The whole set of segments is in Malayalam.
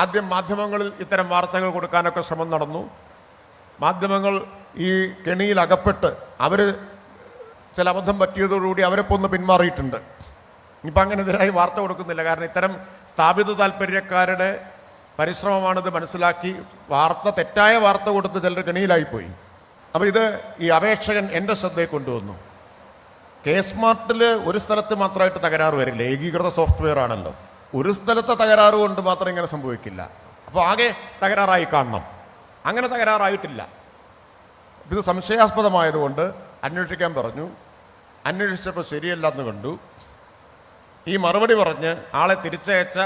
ആദ്യം മാധ്യമങ്ങളിൽ ഇത്തരം വാർത്തകൾ കൊടുക്കാനൊക്കെ ശ്രമം നടന്നു. മാധ്യമങ്ങൾ ഈ കെണിയിൽ അകപ്പെട്ട് അവർ ചില അബദ്ധം പറ്റിയതോടുകൂടി അവരൊക്കെ ഒന്ന് പിന്മാറിയിട്ടുണ്ട്. ഇപ്പം അങ്ങനെ എതിരായി വാർത്ത കൊടുക്കുന്നില്ല. കാരണം ഇത്തരം സ്ഥാപിത താല്പര്യക്കാരുടെ പരിശ്രമമാണിത് മനസ്സിലാക്കി വാർത്ത തെറ്റായ വാർത്ത കൊടുത്ത് ചിലർ കെണിയിലായിപ്പോയി. അപ്പോൾ ഇത് ഈ അപേക്ഷകൻ എന്റെ ശ്രദ്ധയെ കൊണ്ടുവന്നു. കെ സ്മാർട്ടിൽ ഒരു സ്ഥലത്ത് മാത്രമായിട്ട് തകരാറ് വരില്ല. ഏകീകൃത സോഫ്റ്റ്വെയർ ആണല്ലോ ഒരു സ്ഥലത്തെ തകരാറ് കൊണ്ട് മാത്രം ഇങ്ങനെ സംഭവിക്കില്ല. അപ്പോൾ ആകെ തകരാറായി കാണണം. അങ്ങനെ തകരാറായിട്ടില്ല. ഇത് സംശയാസ്പദമായതുകൊണ്ട് അന്വേഷിക്കാൻ പറഞ്ഞു. അന്വേഷിച്ചപ്പോൾ ശരിയല്ലെന്ന് കണ്ടു. ഈ മറുപടി പറഞ്ഞ് ആളെ തിരിച്ചയച്ച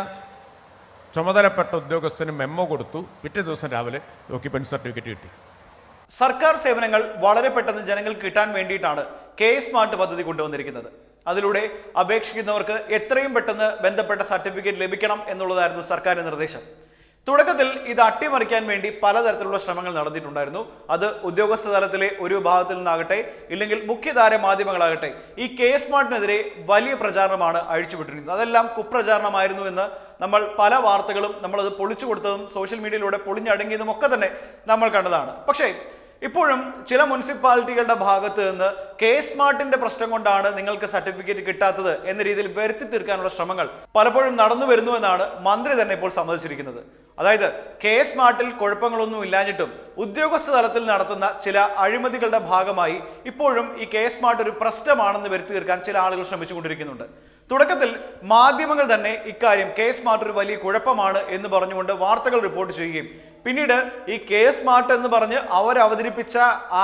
ചുമതലപ്പെട്ട ഉദ്യോഗസ്ഥന് മെമ്മോ കൊടുത്തു. പിറ്റേ ദിവസം രാവിലെ ഓക്യുപ്പൻസ് സർട്ടിഫിക്കറ്റ് കിട്ടി. സർക്കാർ സേവനങ്ങൾ വളരെ പെട്ടെന്ന് ജനങ്ങൾ കിട്ടാൻ വേണ്ടിയിട്ടാണ് കെ സ്മാർട്ട് പദ്ധതി കൊണ്ടുവന്നിരിക്കുന്നത്. അതിലൂടെ അപേക്ഷിക്കുന്നവർക്ക് എത്രയും പെട്ടെന്ന് ബന്ധപ്പെട്ട സർട്ടിഫിക്കറ്റ് ലഭിക്കണം എന്നുള്ളതായിരുന്നു സർക്കാരിന്റെ നിർദ്ദേശം. തുടക്കത്തിൽ ഇത് അട്ടിമറിക്കാൻ വേണ്ടി പലതരത്തിലുള്ള ശ്രമങ്ങൾ നടന്നിട്ടുണ്ടായിരുന്നു. അത് ഉദ്യോഗസ്ഥ തലത്തിലെ ഒരു വിഭാഗത്തിൽ നിന്നാകട്ടെ ഇല്ലെങ്കിൽ മുഖ്യധാര മാധ്യമങ്ങളാകട്ടെ ഈ കെ സ്മാർട്ടിനെതിരെ വലിയ പ്രചാരണമാണ് അഴിച്ചുവിട്ടിരുന്നത്. അതെല്ലാം കുപ്രചാരണമായിരുന്നു എന്ന് നമ്മൾ പല വാർത്തകളും നമ്മളത് പൊളിച്ചു കൊടുത്തതും സോഷ്യൽ മീഡിയയിലൂടെ പൊളിഞ്ഞടങ്ങിയതും ഒക്കെ തന്നെ നമ്മൾ കണ്ടതാണ്. പക്ഷേ ഇപ്പോഴും ചില മുനിസിപ്പാലിറ്റികളുടെ ഭാഗത്ത് നിന്ന് കെ സ്മാർട്ടിന്റെ പ്രശ്നം കൊണ്ടാണ് നിങ്ങൾക്ക് സർട്ടിഫിക്കറ്റ് കിട്ടാത്തത് എന്ന രീതിയിൽ വരുത്തി തീർക്കാനുള്ള ശ്രമങ്ങൾ പലപ്പോഴും നടന്നു വരുന്നു എന്നാണ് മന്ത്രി തന്നെ ഇപ്പോൾ സമ്മതിച്ചിരിക്കുന്നത്. അതായത് കെ സ്മാർട്ടിൽ കുഴപ്പങ്ങളൊന്നും ഇല്ലാഞ്ഞിട്ടും ഉദ്യോഗസ്ഥ തലത്തിൽ നടത്തുന്ന ചില അഴിമതികളുടെ ഭാഗമായി ഇപ്പോഴും ഈ കെ സ്മാർട്ട് ഒരു പ്രശ്നമാണെന്ന് വരുത്തി തീർക്കാൻ ചില ആളുകൾ ശ്രമിച്ചുകൊണ്ടിരിക്കുന്നുണ്ട്. തുടക്കത്തിൽ മാധ്യമങ്ങൾ തന്നെ ഇക്കാര്യം കെ സ്മാർട്ട് ഒരു വലിയ കുഴപ്പമാണ് എന്ന് പറഞ്ഞുകൊണ്ട് വാർത്തകൾ റിപ്പോർട്ട് ചെയ്യുകയും പിന്നീട് ഈ കെ സ്മാർട്ട് എന്ന് പറഞ്ഞ് അവർ അവതരിപ്പിച്ച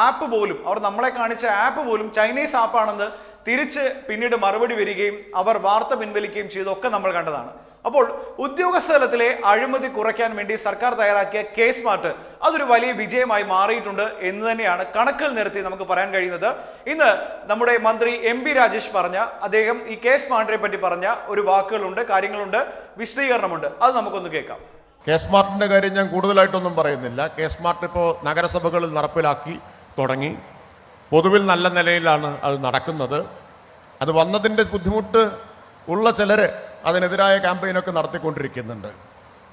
ആപ്പ് പോലും അവർ നമ്മളെ കാണിച്ച ആപ്പ് പോലും ചൈനീസ് ആപ്പാണെന്ന് തിരിച്ച് പിന്നീട് മറുപടി വരികയും അവർ വാർത്ത പിൻവലിക്കുകയും ചെയ്തൊക്കെ നമ്മൾ കണ്ടതാണ്. അപ്പോൾ ഉദ്യോഗസ്ഥ തലത്തിലെ അഴിമതി കുറയ്ക്കാൻ വേണ്ടി സർക്കാർ തയ്യാറാക്കിയ കെ സ്മാർട്ട് അതൊരു വലിയ വിജയമായി മാറിയിട്ടുണ്ട് എന്ന് തന്നെയാണ് കണക്കിൽ നിർത്തി നമുക്ക് പറയാൻ കഴിയുന്നത്. ഇന്ന് നമ്മുടെ മന്ത്രി എം പി രാജേഷ് പറഞ്ഞ അദ്ദേഹം ഈ കെ സ്മാർട്ടിനെ പറ്റി പറഞ്ഞ ഒരു വാക്കുകളുണ്ട് കാര്യങ്ങളുണ്ട് വിശദീകരണമുണ്ട്. അത് നമുക്കൊന്ന് കേൾക്കാം. കെ സ്മാർട്ടിന്റെ കാര്യം ഞാൻ കൂടുതലായിട്ടൊന്നും പറയുന്നില്ല. കെ സ്മാർട്ട് ഇപ്പോൾ നഗരസഭകളിൽ നടപ്പിലാക്കി തുടങ്ങി. പൊതുവിൽ നല്ല നിലയിലാണ് അത് നടക്കുന്നത്. അത് വന്നതിന്റെ ബുദ്ധിമുട്ട് ഉള്ള ചിലർ അതിനെതിരായ ക്യാമ്പയിനൊക്കെ നടത്തിക്കൊണ്ടിരിക്കുന്നുണ്ട്.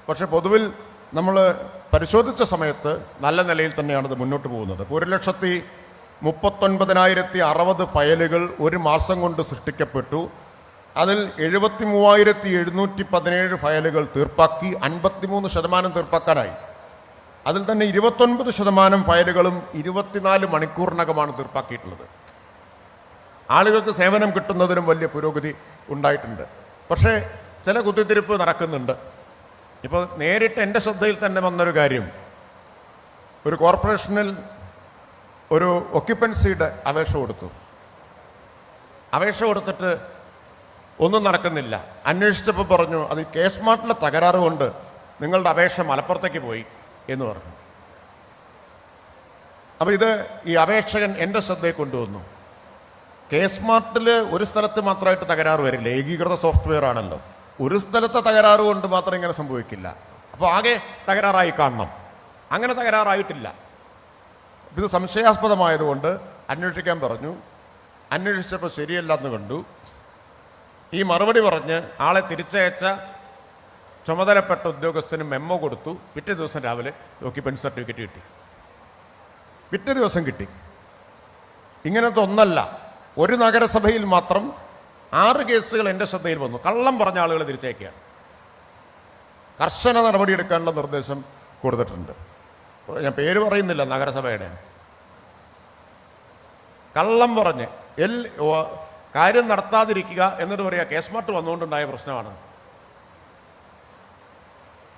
പക്ഷേ പൊതുവിൽ നമ്മൾ പരിശോധിച്ച സമയത്ത് നല്ല നിലയിൽ തന്നെയാണ് മുന്നോട്ട് പോകുന്നത്. ഒരു ലക്ഷത്തി മുപ്പത്തൊൻപതിനായിരത്തി അറുപത് ഫയലുകൾ ഒരു മാസം കൊണ്ട് സൃഷ്ടിക്കപ്പെട്ടു. അതിൽ എഴുപത്തി മൂവായിരത്തി എഴുന്നൂറ്റി പതിനേഴ് ഫയലുകൾ തീർപ്പാക്കി അൻപത്തിമൂന്ന് ശതമാനം തീർപ്പാക്കാനായി. അതിൽ തന്നെ ഇരുപത്തൊൻപത് ശതമാനം ഫയലുകളും ഇരുപത്തിനാല് മണിക്കൂറിനകമാണ് തീർപ്പാക്കിയിട്ടുള്ളത്. ആളുകൾക്ക് സേവനം കിട്ടുന്നതിനും വലിയ പുരോഗതി ഉണ്ടായിട്ടുണ്ട്. പക്ഷേ ചില കുത്തിത്തിരിപ്പ് നടക്കുന്നുണ്ട്. ഇപ്പോൾ നേരിട്ട് എന്റെ ശ്രദ്ധയിൽ തന്നെ വന്നൊരു കാര്യം. ഒരു കോർപ്പറേഷനിൽ ഒരു ഒക്യുപ്പൻസിയുടെ അപേക്ഷ കൊടുത്തു. അപേക്ഷ കൊടുത്തിട്ട് ഒന്നും നടക്കുന്നില്ല. അന്വേഷിച്ചപ്പോൾ പറഞ്ഞു അത് കേസ് കെ സ്മാർട്ടിലെ തകരാറ് കൊണ്ട് നിങ്ങളുടെ അപേക്ഷ മലപ്പുറത്തേക്ക് പോയി എന്ന് പറഞ്ഞു. അപ്പോൾ ഇത് ഈ അപേക്ഷകൻ എന്റെ ശ്രദ്ധയിൽ കൊണ്ടുവന്നു. കെ സ്മാർട്ടിൽ ഒരു സ്ഥലത്ത് മാത്രമായിട്ട് തകരാറ് വരില്ല. ഏകീകൃത സോഫ്റ്റ്വെയർ ആണല്ലോ. ഒരു സ്ഥലത്തെ തകരാറ് കൊണ്ട് മാത്രം ഇങ്ങനെ സംഭവിക്കില്ല. അപ്പോൾ ആകെ തകരാറായി കാണണം. അങ്ങനെ തകരാറായിട്ടില്ല. ഇത് സംശയാസ്പദമായതുകൊണ്ട് അന്വേഷിക്കാൻ പറഞ്ഞു. അന്വേഷിച്ചപ്പോൾ ശരിയല്ലെന്ന് കണ്ടു. ഈ മറുപടി പറഞ്ഞ് ആളെ തിരിച്ചയച്ച ചുമതലപ്പെട്ട ഉദ്യോഗസ്ഥന് മെമ്മോ കൊടുത്തു. പിറ്റേ ദിവസം രാവിലെ ഓക്യുപ്പൻസ് സർട്ടിഫിക്കറ്റ് കിട്ടി. പിറ്റേ ദിവസം കിട്ടി. ഇങ്ങനത്തെ ഒന്നല്ല. ഒരു നഗരസഭയിൽ മാത്രം ആറ് കേസുകൾ എന്റെ ശ്രദ്ധയിൽ വന്നു. കള്ളം പറഞ്ഞ ആളുകളെ തിരിച്ചയക്കുകയാണ്. കർശന നടപടിയെടുക്കാനുള്ള നിർദ്ദേശം കൊടുത്തിട്ടുണ്ട്. ഞാൻ പേര് പറയുന്നില്ല നഗരസഭയുടെ. കള്ളം പറഞ്ഞ് എൽ കാര്യം നടത്താതിരിക്കുക എന്നിട്ട് പറയുക കേസ് മാർട്ട് വന്നുകൊണ്ടുണ്ടായ പ്രശ്നമാണ്.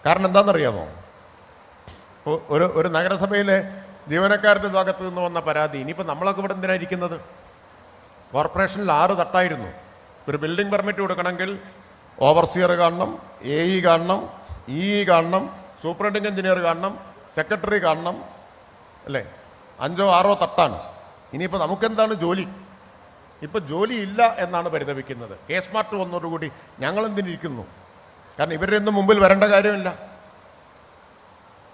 കാരണം എന്താണെന്നറിയാമോ? ഒരു ഒരു നഗരസഭയിലെ ജീവനക്കാരുടെ ഭാഗത്ത് നിന്ന് വന്ന പരാതി ഇനിയിപ്പോൾ നമ്മളൊക്കെ ഇവിടെ എന്തിനാ ഇരിക്കുന്നത്? കോർപ്പറേഷനിൽ ആറ് തട്ടായിരുന്നു. ഒരു ബിൽഡിംഗ് പെർമിറ്റ് കൊടുക്കണമെങ്കിൽ ഓവർസിയർ കാണണം എ ഇ കാണണം ഇ ഇ കാണണം സൂപ്രണ്ടിങ് എഞ്ചിനീയർ കാണണം സെക്രട്ടറി കാണണം അല്ലേ? അഞ്ചോ ആറോ തട്ടാണ്. ഇനിയിപ്പോൾ നമുക്കെന്താണ് ജോലി? ഇപ്പോൾ ജോലി ഇല്ല എന്നാണ് പരിതപിക്കുന്നത്. കെ സ്മാർട്ട് വന്നതോടുകൂടി ഞങ്ങളെന്തിനിരിക്കുന്നു? കാരണം ഇവരുടെ ഒന്നും മുമ്പിൽ വരേണ്ട കാര്യമില്ല.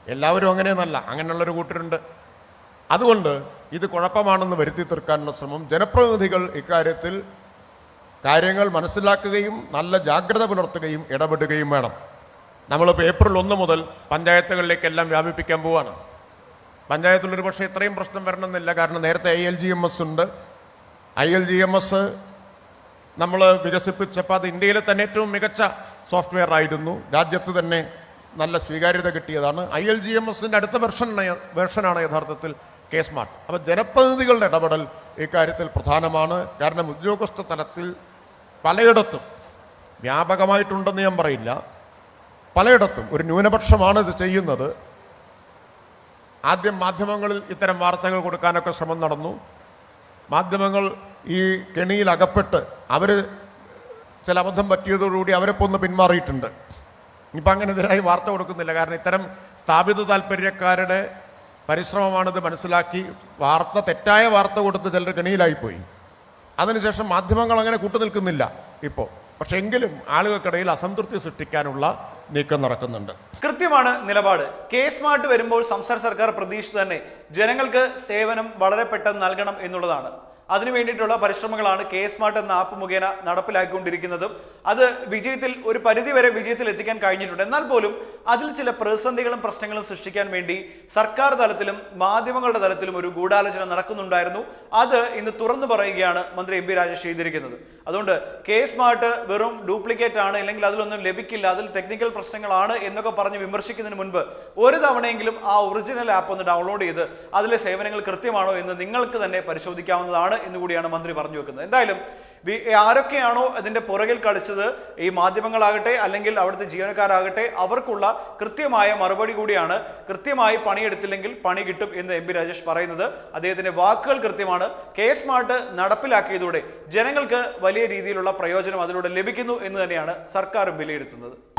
എല്ലാവരും അങ്ങനെയൊന്നല്ല. അങ്ങനെയുള്ളൊരു കൂട്ടരുണ്ട്. അതുകൊണ്ട് ഇത് കുഴപ്പമാണെന്ന് വരുത്തി തീർക്കാനുള്ള ശ്രമം. ജനപ്രതിനിധികൾ ഇക്കാര്യത്തിൽ കാര്യങ്ങൾ മനസ്സിലാക്കുകയും നല്ല ജാഗ്രത പുലർത്തുകയും ഇടപെടുകയും വേണം. നമ്മളിപ്പോൾ ഏപ്രിൽ ഒന്ന് മുതൽ പഞ്ചായത്തുകളിലേക്കെല്ലാം വ്യാപിപ്പിക്കാൻ പോവുകയാണ് പഞ്ചായത്തിൽ ഒരു പക്ഷേ ഇത്രയും പ്രശ്നം വരണമെന്നില്ല. കാരണം നേരത്തെ I L G M S ഉണ്ട്. I L G M S നമ്മൾ വികസിപ്പിച്ചപ്പോൾ അത് ഇന്ത്യയിലെ തന്നെ ഏറ്റവും മികച്ച സോഫ്റ്റ്വെയർ ആയിരുന്നു. രാജ്യത്ത് തന്നെ നല്ല സ്വീകാര്യത കിട്ടിയതാണ്. ഐ എൽ ജി എം എസിന്റെ അടുത്ത വെർഷൻ വെർഷനാണ് യഥാർത്ഥത്തിൽ കെ സ്മാർട്ട്. അപ്പോൾ ജനപ്രതിനിധികളുടെ ഇടപെടൽ ഇക്കാര്യത്തിൽ പ്രധാനമാണ്. കാരണം ഉദ്യോഗസ്ഥ തലത്തിൽ പലയിടത്തും വ്യാപകമായിട്ടുണ്ടെന്ന് ഞാൻ പറയില്ല. പലയിടത്തും ഒരു ന്യൂനപക്ഷമാണ് ഇത് ചെയ്യുന്നത്. ആദ്യം മാധ്യമങ്ങളിൽ ഇത്തരം വാർത്തകൾ കൊടുക്കാനൊക്കെ ശ്രമം നടന്നു. മാധ്യമങ്ങൾ ഈ കെണിയിൽ അകപ്പെട്ട് അവർ ചില അബദ്ധം പറ്റിയതോടുകൂടി അവരിപ്പോൾ ഒന്ന് പിന്മാറിയിട്ടുണ്ട്. ഇപ്പം അങ്ങനെ എതിരായി വാർത്ത കൊടുക്കുന്നില്ല. കാരണം ഇത്തരം സ്ഥാപിത താല്പര്യക്കാരുടെ പരിശ്രമമാണിത് മനസ്സിലാക്കി വാർത്ത തെറ്റായ വാർത്ത കൊടുത്ത് ചിലർ കെണിയിലായിപ്പോയി. അതിനുശേഷം മാധ്യമങ്ങൾ അങ്ങനെ കൂട്ടുനിൽക്കുന്നില്ല ഇപ്പോൾ പക്ഷെ എങ്കിലും ആളുകൾക്കിടയിൽ അസംതൃപ്തി സൃഷ്ടിക്കാനുള്ള നീക്കം നടക്കുന്നുണ്ട്. കൃത്യമാണ് നിലപാട്. കെ സ്മാർട്ട് വരുമ്പോൾ സംസ്ഥാന സർക്കാർ പ്രതീക്ഷിച്ചു തന്നെ ജനങ്ങൾക്ക് സേവനം വളരെ പെട്ടെന്ന് നൽകണം എന്നുള്ളതാണ്. അതിനു വേണ്ടിയിട്ടുള്ള പരിശ്രമങ്ങളാണ് കെ സ്മാർട്ട് എന്ന ആപ്പ് മുഖേന നടപ്പിലാക്കിക്കൊണ്ടിരിക്കുന്നതും. അത് വിജയത്തിൽ ഒരു പരിധിവരെ വിജയത്തിൽ എത്തിക്കാൻ കഴിഞ്ഞിട്ടുണ്ട്. എന്നാൽ പോലും അതിൽ ചില പ്രതിസന്ധികളും പ്രശ്നങ്ങളും സൃഷ്ടിക്കാൻ വേണ്ടി സർക്കാർ തലത്തിലും മാധ്യമങ്ങളുടെ തലത്തിലും ഒരു ഗൂഢാലോചന നടക്കുന്നുണ്ടായിരുന്നു. അത് ഇന്ന് തുറന്നു പറയുകയാണ് മന്ത്രി എം പി രാജേഷ് ചെയ്തിരിക്കുന്നത്. അതുകൊണ്ട് കെ സ്മാർട്ട് വെറും ഡ്യൂപ്ലിക്കേറ്റ് ആണ് അല്ലെങ്കിൽ അതിലൊന്നും ലഭിക്കില്ല അതിൽ ടെക്നിക്കൽ പ്രശ്നങ്ങളാണ് എന്നൊക്കെ പറഞ്ഞ് വിമർശിക്കുന്നതിന് മുൻപ് ഒരു തവണയെങ്കിലും ആ ഒറിജിനൽ ആപ്പ് ഒന്ന് ഡൗൺലോഡ് ചെയ്ത് അതിലെ സേവനങ്ങൾ കൃത്യമാണോ എന്ന് നിങ്ങൾക്ക് തന്നെ പരിശോധിക്കാവുന്നതാണ്. എന്നുകൂടിയാണ് മന്ത്രി പറഞ്ഞു വെക്കുന്നത്. എന്തായാലും ആരൊക്കെയാണോ അതിന്റെ പുറകിൽ കളിച്ചത് ഈ മാധ്യമങ്ങളാകട്ടെ അല്ലെങ്കിൽ അവിടുത്തെ ജീവനക്കാരാകട്ടെ അവർക്കുള്ള കൃത്യമായ മറുപടി കൂടിയാണ് കൃത്യമായി പണിയെടുത്തില്ലെങ്കിൽ പണി കിട്ടും എന്ന് എം രാജേഷ് പറയുന്നത്. അദ്ദേഹത്തിന്റെ വാക്കുകൾ കൃത്യമാണ്. കെ സ്മാർട്ട് നടപ്പിലാക്കിയതോടെ ജനങ്ങൾക്ക് വലിയ രീതിയിലുള്ള പ്രയോജനം അതിലൂടെ ലഭിക്കുന്നു എന്ന് തന്നെയാണ് സർക്കാരും വിലയിരുത്തുന്നത്.